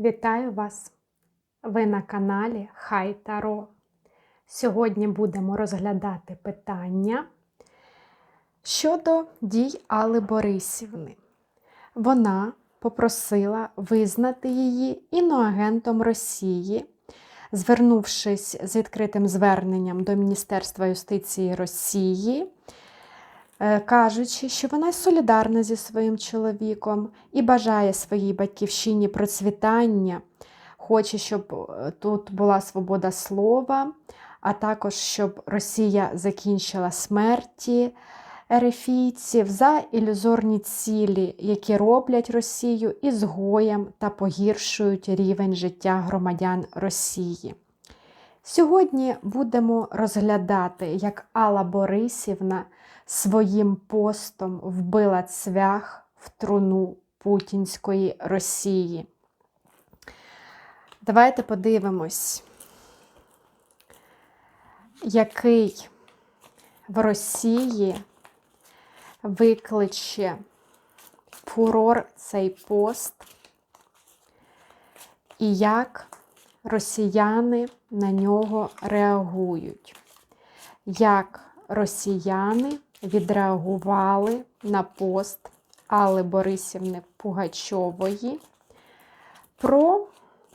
Вітаю вас! Ви на каналі Хай Таро. Сьогодні будемо розглядати питання щодо дій Алли Борисівни. Вона попросила визнати її іноагентом Росії, звернувшись з відкритим зверненням до Міністерства юстиції Росії. Е, кажучи, що вона солідарна зі своїм чоловіком і бажає своїй батьківщині процвітання, хоче, щоб е, тут була свобода слова, а також щоб Росія закінчила смерті ерефійців за ілюзорні цілі, які роблять Росію ізгоєм та погіршують рівень життя громадян Росії. Сьогодні будемо розглядати, як Алла Борисівна своїм постом вбила цвях в труну Путінської Росії. Давайте подивимось, який в Росії викличе фурор цей пост, і як росіяни на нього реагують. Як росіяни відреагували на пост Алли Борисівни Пугачової про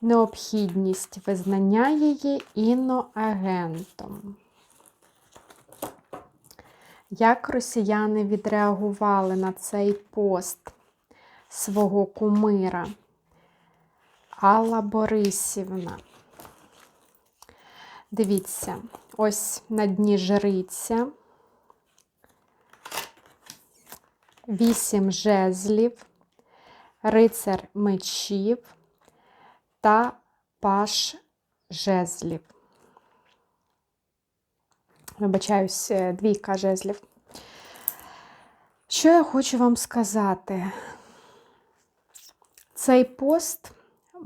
необхідність визнання її іноагентом. Як росіяни відреагували на цей пост свого кумира Алла Борисівна? Дивіться, ось на дні жриця. Вісім жезлів, рицар мечів та паш жезлів. Вибачаюсь, е, двійка жезлів. Що я хочу вам сказати? Цей пост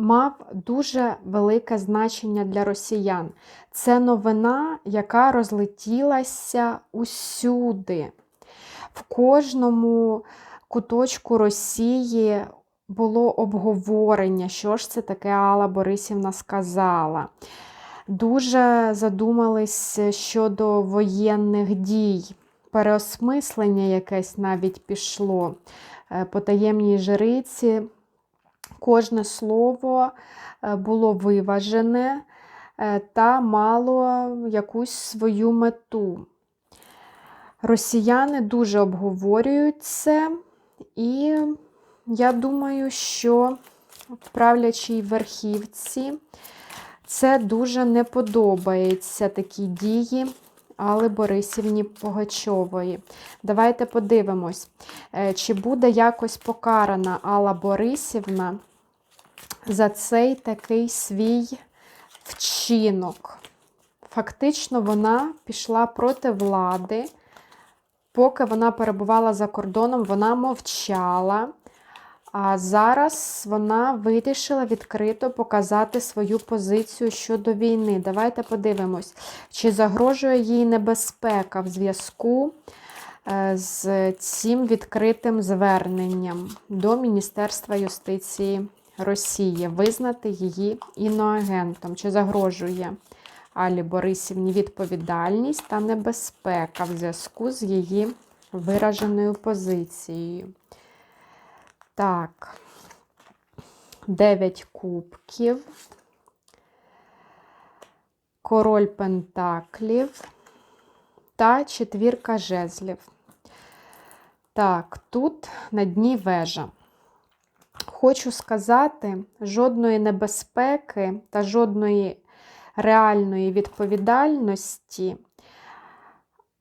мав дуже велике значення для росіян. Це новина, яка розлетілася усюди. В кожному куточку Росії було обговорення, що ж це таке Алла Борисівна сказала. Дуже задумались щодо воєнних дій, переосмислення якесь навіть пішло. Е, по таємній жриці кожне слово е, було виважене е, та мало якусь свою мету. Росіяни дуже обговорюють це, і я думаю, що в правлячій верхівці це дуже не подобається такі дії Алли Борисівні Погачової. Давайте подивимось, е, чи буде якось покарана Алла Борисівна за цей такий свій вчинок. Фактично, вона пішла проти влади. Поки вона перебувала за кордоном, вона мовчала. А зараз вона вирішила відкрито показати свою позицію щодо війни. Давайте подивимось, чи загрожує їй небезпека в зв'язку е, з цим відкритим зверненням до Міністерства юстиції Росії визнати її іноагентом, чи загрожує Алі Борисівні відповідальність та небезпека в зв'язку з її вираженою позицією. Так, 9 кубків, король пентаклів та четвірка жезлів. Так, тут на дні вежа. Хочу сказати, жодної небезпеки та жодної реальної відповідальності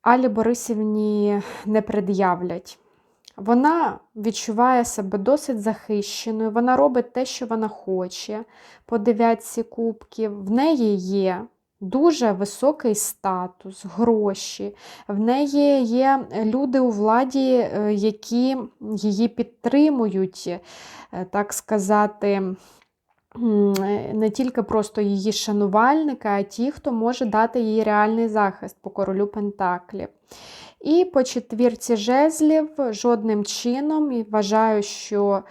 Алі Борисівні не пред'являть. Вона відчуває себе досить захищеною, вона робить те, що вона хоче по дев'ятці кубків. В неї є дуже високий статус, гроші, в неї є люди у владі, е, які її підтримують, е, так сказати, не тільки просто її шанувальники, а ті, хто може дати їй реальний захист по королю Пентаклів. І по четвірці жезлів жодним чином, і вважаю, що е,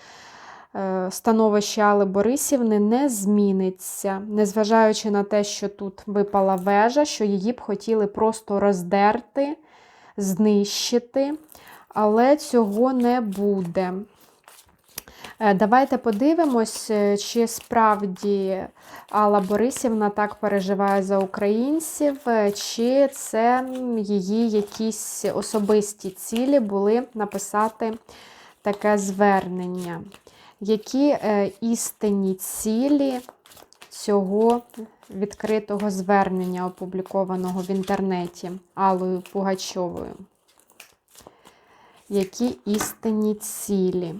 становище Алли Борисівни не зміниться, незважаючи на те, що тут випала вежа, що її б хотіли просто роздерти, знищити, але цього не буде. Е, Давайте подивимось, е, чи справді Алла Борисівна так переживає за українців, е, чи це її якісь особисті цілі були написати таке звернення. Які е, істинні цілі цього відкритого звернення, опублікованого в інтернеті Аллою Пугачовою? Які істинні цілі?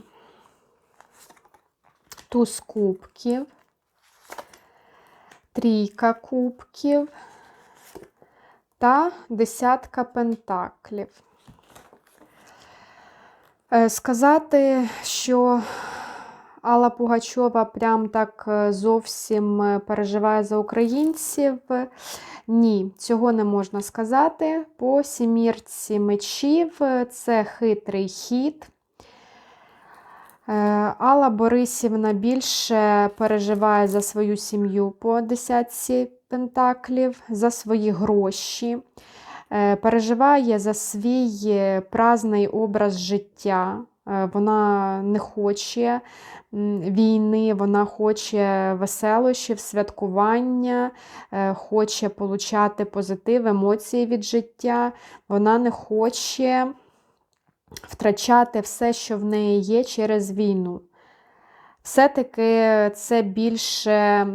Туз кубків, трійка кубків та десятка пентаклів. Е, Сказати, що Алла Пугачова прям так е, зовсім е, переживає за українців. Ні, цього не можна сказати. По сімірці мечів це хитрий хід. Е, Алла Борисівна більше переживає за свою сім'ю по десятці пентаклів, за свої гроші, переживає за свій праздний образ життя. Вона не хоче війни, вона хоче веселощів, святкування, е, хоче получати позитив, емоції від життя. Вона не хоче втрачати все, що в неї є через війну. Все-таки це більше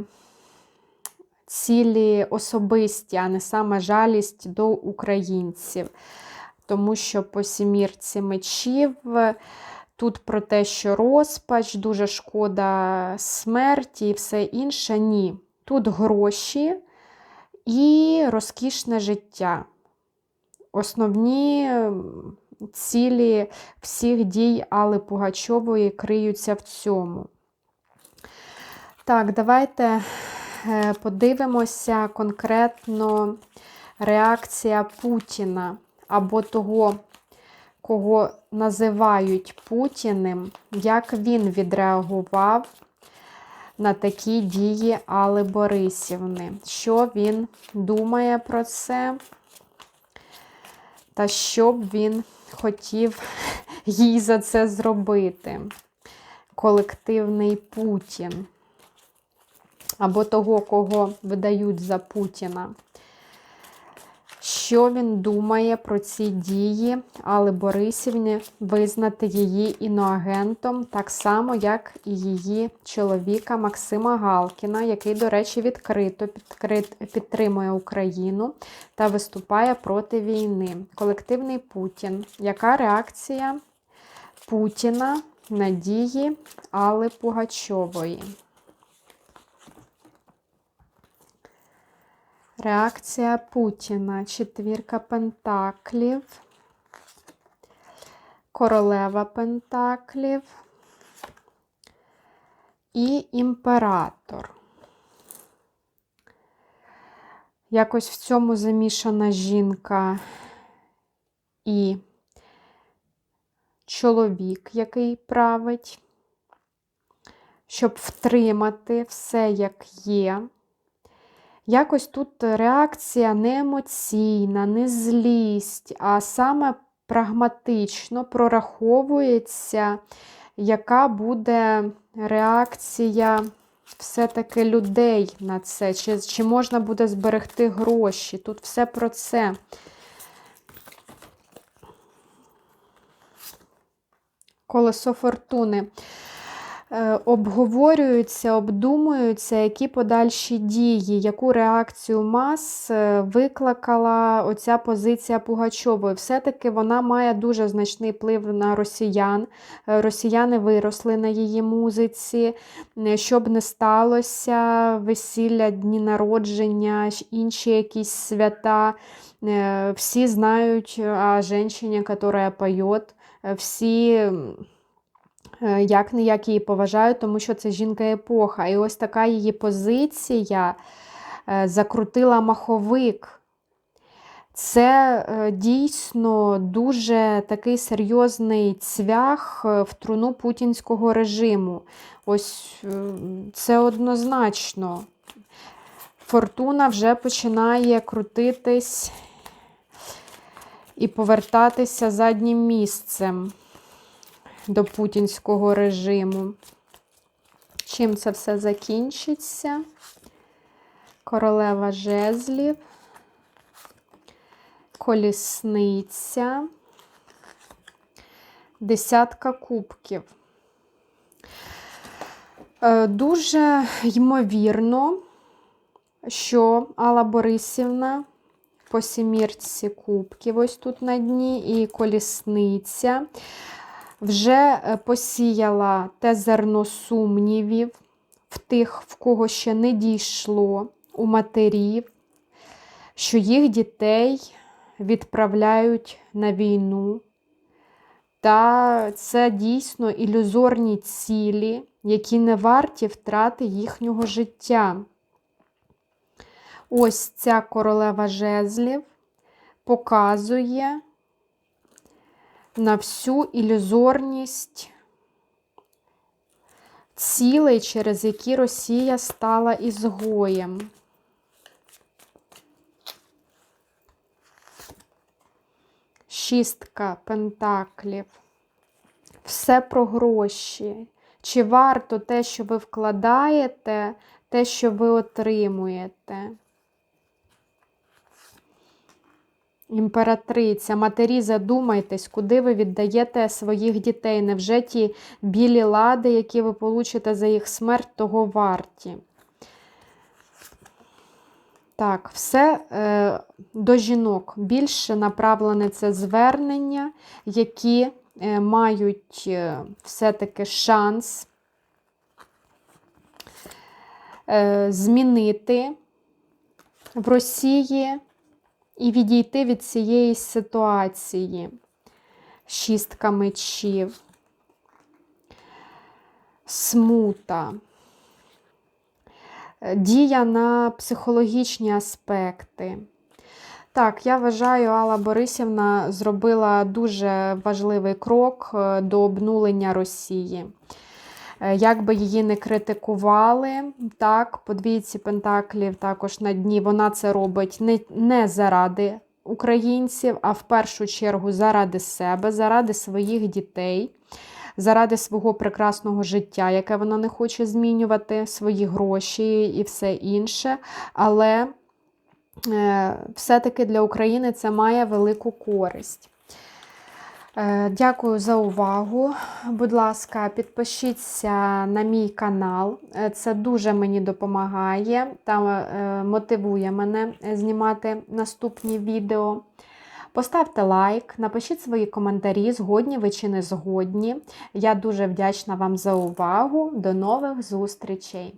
цілі особисті, а не саме жалість до українців. Тому що по сімірці мечів тут про те, що розпач, дуже шкода смерті і все інше. Ні. Тут гроші і розкішне життя. Основні цілі всіх дій Алли Пугачової криються в цьому. Так, давайте е, подивимося конкретно реакція Путіна або того, кого називають Путіним, як він відреагував на такі дії Алли Борисівни. Що він думає про це? Та що б він хотів їй за це зробити? Колективний Путін. Або того, кого видають за Путіна. Що він думає про ці дії Алли Борисівні визнати її іноагентом, так само, як і її чоловіка Максима Галкіна, який, до речі, відкрито підтримує Україну та виступає проти війни. Колективний Путін. Яка реакція Путіна на дії Алли Пугачової? Реакція Путіна. Четвірка пентаклів, королева пентаклів і імператор. Якось в цьому замішана жінка і чоловік, який править, щоб втримати все, як є. Якось тут реакція не емоційна, не злість, а саме прагматично прораховується, яка буде реакція все-таки людей на це, чи, чи можна буде зберегти гроші. Тут все про це. Колесо фортуни. Е, Обговорюються, обдумуються, які подальші дії, яку реакцію мас е, викликала оця позиція Пугачової. Все-таки вона має дуже значний вплив на росіян. Е, Росіяни виросли на її музиці. Щоб не сталося, весілля, дні народження, інші якісь свята. Всі знають о женщині, яка поє. Всі. Е, як не як її поважають, тому що це жінка епоха. І ось така її позиція е, закрутила маховик. Це е, дійсно дуже такий серйозний цвях в труну путінського режиму. Ось це однозначно. Фортуна вже починає крутитись і повертатися заднім місцем до путінського режиму. Чим це все закінчиться? Королева жезлів, колісниця, десятка кубків. Е, Дуже ймовірно, що Алла Борисівна по сімірці кубків, ось тут на дні, і колісниця вже е, посіяла те зерно сумнівів в тих, в кого ще не дійшло, у матерів, що їх дітей відправляють на війну. Та це дійсно ілюзорні цілі, які не варті втрати їхнього життя. Ось ця королева жезлів показує на всю ілюзорність цілей, через які Росія стала ізгоєм. Шістка пентаклів. Все про гроші. Чи варто те, що ви вкладаєте, те, що ви отримуєте? Імператриця, матері, задумайтесь, куди ви віддаєте своїх дітей. Невже ті білі лади, які ви получите за їх смерть, того варті? Так, все е, до жінок більше направлене це звернення, які е, мають е, все-таки шанс е, змінити в Росії і відійти від цієї ситуації. Шістка мечів, смута, дія на психологічні аспекти. Так, я вважаю, Алла Борисівна зробила дуже важливий крок е, до обнулення Росії. Е, Як би її не критикували, так, по двійці Пентаклів також на дні вона це робить не, не заради українців, а в першу чергу заради себе, заради своїх дітей, заради свого прекрасного життя, яке вона не хоче змінювати, свої гроші і все інше. Але е, все-таки для України це має велику користь. Е, Дякую за увагу. Будь ласка, підпишіться на мій канал. Е, Це дуже мені допомагає та е, мотивує мене знімати наступні відео. Поставте лайк, напишіть свої коментарі, згодні ви чи не згодні. Я дуже вдячна вам за увагу. До нових зустрічей!